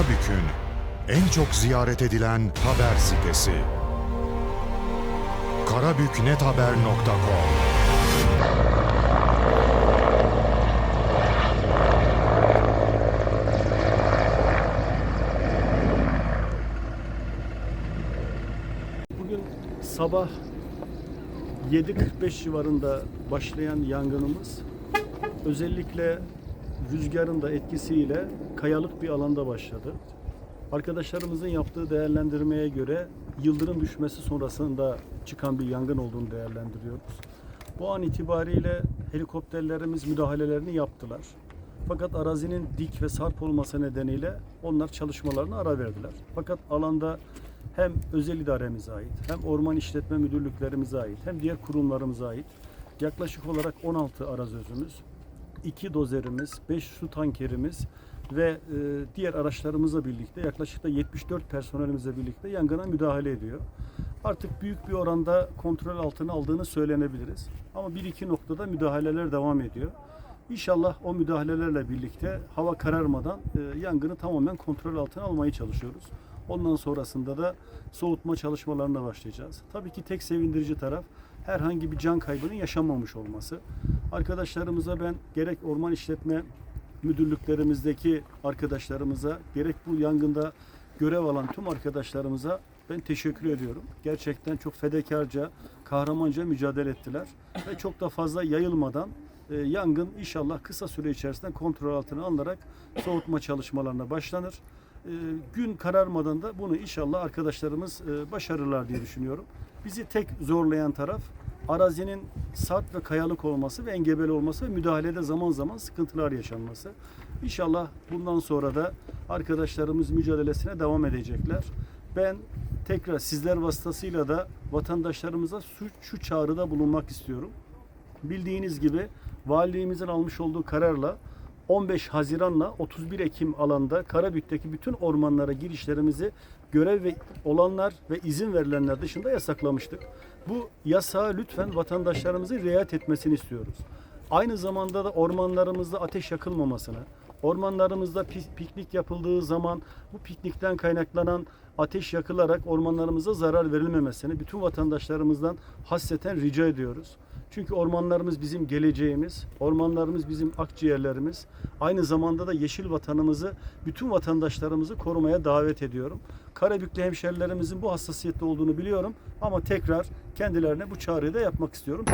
Karabük'ün en çok ziyaret edilen haber sitesi. karabüknethaber.com Bugün sabah 7.45 civarında başlayan yangınımız özellikle rüzgarın da etkisiyle kayalık bir alanda başladı. Arkadaşlarımızın yaptığı değerlendirmeye göre yıldırım düşmesi sonrasında çıkan bir yangın olduğunu değerlendiriyoruz. Bu an itibariyle helikopterlerimiz müdahalelerini yaptılar. Fakat arazinin dik ve sarp olması nedeniyle onlar çalışmalarına ara verdiler. Fakat alanda hem özel idaremize ait, hem orman işletme müdürlüklerimize ait, hem diğer kurumlarımıza ait yaklaşık olarak 16 arazözümüz, 2 dozerimiz, 5 su tankerimiz ve e, diğer araçlarımızla birlikte yaklaşık da 74 personelimizle birlikte yangına müdahale ediyor. Artık büyük bir oranda kontrol altına aldığını söylenebiliriz. Ama bir iki noktada müdahaleler devam ediyor. İnşallah o müdahalelerle birlikte hava kararmadan e, yangını tamamen kontrol altına almaya çalışıyoruz. Ondan sonrasında da soğutma çalışmalarına başlayacağız. Tabii ki tek sevindirici taraf herhangi bir can kaybının yaşanmamış olması. Arkadaşlarımıza ben gerek orman işletme müdürlüklerimizdeki arkadaşlarımıza gerek bu yangında görev alan tüm arkadaşlarımıza ben teşekkür ediyorum. Gerçekten çok fedakarca, kahramanca mücadele ettiler ve çok da fazla yayılmadan e, yangın inşallah kısa süre içerisinde kontrol altına alınarak soğutma çalışmalarına başlanır. E, gün kararmadan da bunu inşallah arkadaşlarımız e, başarırlar diye düşünüyorum. Bizi tek zorlayan taraf arazinin sarp ve kayalık olması ve engebeli olması ve müdahalede zaman zaman sıkıntılar yaşanması. İnşallah bundan sonra da arkadaşlarımız mücadelesine devam edecekler. Ben tekrar sizler vasıtasıyla da vatandaşlarımıza şu, şu çağrıda bulunmak istiyorum. Bildiğiniz gibi valiliğimizin almış olduğu kararla 15 Haziran'la 31 Ekim alanda Karabük'teki bütün ormanlara girişlerimizi görev olanlar ve izin verilenler dışında yasaklamıştık. Bu yasağa lütfen vatandaşlarımızın riayet etmesini istiyoruz. Aynı zamanda da ormanlarımızda ateş yakılmamasını, ormanlarımızda pi- piknik yapıldığı zaman bu piknikten kaynaklanan ateş yakılarak ormanlarımıza zarar verilmemesini bütün vatandaşlarımızdan hasreten rica ediyoruz. Çünkü ormanlarımız bizim geleceğimiz, ormanlarımız bizim akciğerlerimiz. Aynı zamanda da yeşil vatanımızı, bütün vatandaşlarımızı korumaya davet ediyorum. Karabüklü hemşerilerimizin bu hassasiyette olduğunu biliyorum ama tekrar kendilerine bu çağrıyı da yapmak istiyorum.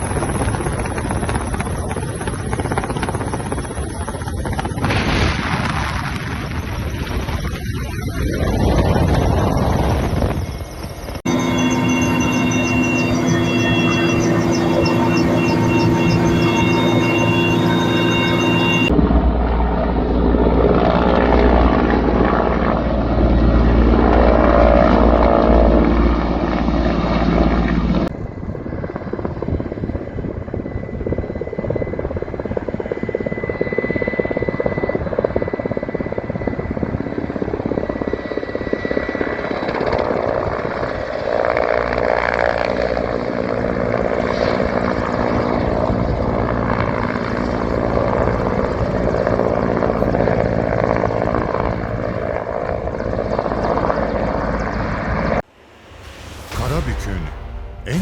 Karabük'ün